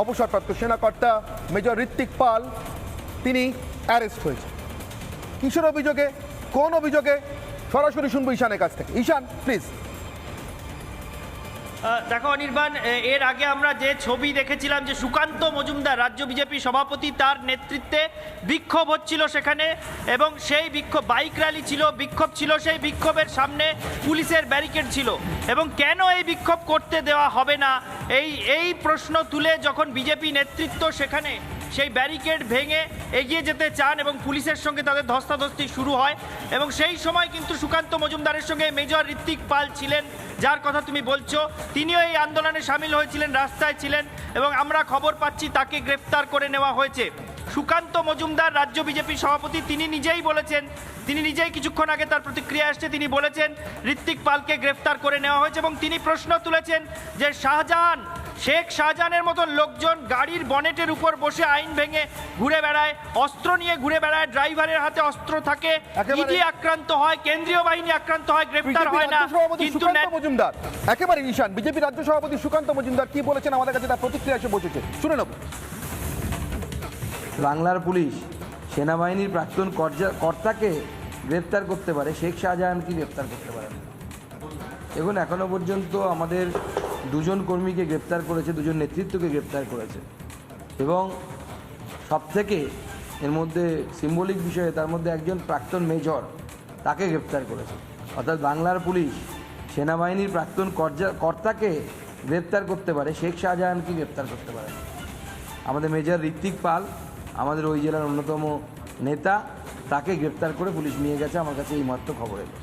অবসরপ্রাপ্ত সেনাকর্তা মেজর ঋত্বিক পাল, তিনি অ্যারেস্ট হয়েছে কিশোর অভিযোগে, কোন অভিযোগে? সরাসরি শুনব ঈশানের কাছ থেকে। ঈশান প্লিজ দেখো অনির্বাণ এর আগে আমরা যে ছবি দেখেছিলাম যে সুকান্ত মজুমদার, রাজ্য বিজেপি সভাপতি, তার নেতৃত্বে বিক্ষোভ হচ্ছিল সেখানে এবং সেই বিক্ষোভ, বাইক র্যালি ছিল, বিক্ষোভ ছিল, সেই বিক্ষোভের সামনে পুলিশের ব্যারিকেড ছিল। এবং কেন এই বিক্ষোভ করতে দেওয়া হবে না? এই এই প্রশ্ন তুলে যখন বিজেপি নেতৃত্ব সেখানে সেই ব্যারিকেড ভেঙে এগিয়ে যেতে চান এবং পুলিশের সঙ্গে তাদের ধস্তাধস্তি শুরু হয়। এবং সেই সময় কিন্তু সুকান্ত মজুমদারের সঙ্গে মেজর ঋত্বিক পাল ছিলেন, যার কথা তুমি বলছো। তিনিও এই আন্দোলনে সামিল হয়েছিলেন, রাস্তায় ছিলেন এবং আমরা খবর পাচ্ছি তাকে গ্রেফতার করে নেওয়া হয়েছে। সুকান্ত মজুমদার, রাজ্য বিজেপি সভাপতি, তিনি নিজেই বলেছেন, তিনি নিজেই কিছুক্ষণ আগে তার প্রতিক্রিয়া আসছে তিনি বলেছেন, ঋত্বিক পালকে গ্রেফতার করে নেওয়া হয়েছে এবং তিনি প্রশ্ন তুলেছেন যে শাহজাহান শেখ শাহজাহানের মতন লোকজন গাড়ির বনেটের উপর বসে আইন ভেঙে ঘুরে বেড়ায় অস্ত্র নিয়ে ঘুরে বেড়ায় ড্রাইভারের হাতে অস্ত্র থাকে। ইডি আক্রান্ত হয় কেন্দ্রীয় বাহিনী আক্রান্ত হয় গ্রেফতার হয় না কিন্তু মজুমদার। একেবারে ঈশান বিজেপি রাজ্য সভাপতি সুকান্ত মজুমদার কি বলেছেন? আমাদের কাছে তার প্রতিক্রিয়া এসে বসেছে। শুনে নেব। বাংলার পুলিশ সেনাবাহিনীর প্রাক্তন কর্তাকে গ্রেপ্তার করতে পারে। শেখ শাহজাহানকে গ্রেপ্তার করতে পারে? না। এখনও পর্যন্ত আমাদের দুজন কর্মীকে গ্রেপ্তার করেছে, দুজন নেতৃত্বকে গ্রেপ্তার করেছে। এবং সবথেকে এর মধ্যে সিম্বলিক বিষয়ে, তার মধ্যে একজন প্রাক্তন মেজর তাকে গ্রেপ্তার করেছে। অর্থাৎ বাংলার পুলিশ সেনাবাহিনীর প্রাক্তন কর্তাকে গ্রেপ্তার করতে পারে, শেখ শাহজাহানকে গ্রেপ্তার করতে পারে। আমাদের মেজর ঋত্বিক পাল, আমাদের ওই জেলার অন্যতম নেতা, তাকে গ্রেপ্তার করে পুলিশ নিয়ে গেছে। আমার কাছে এই মাত্র খবর এলো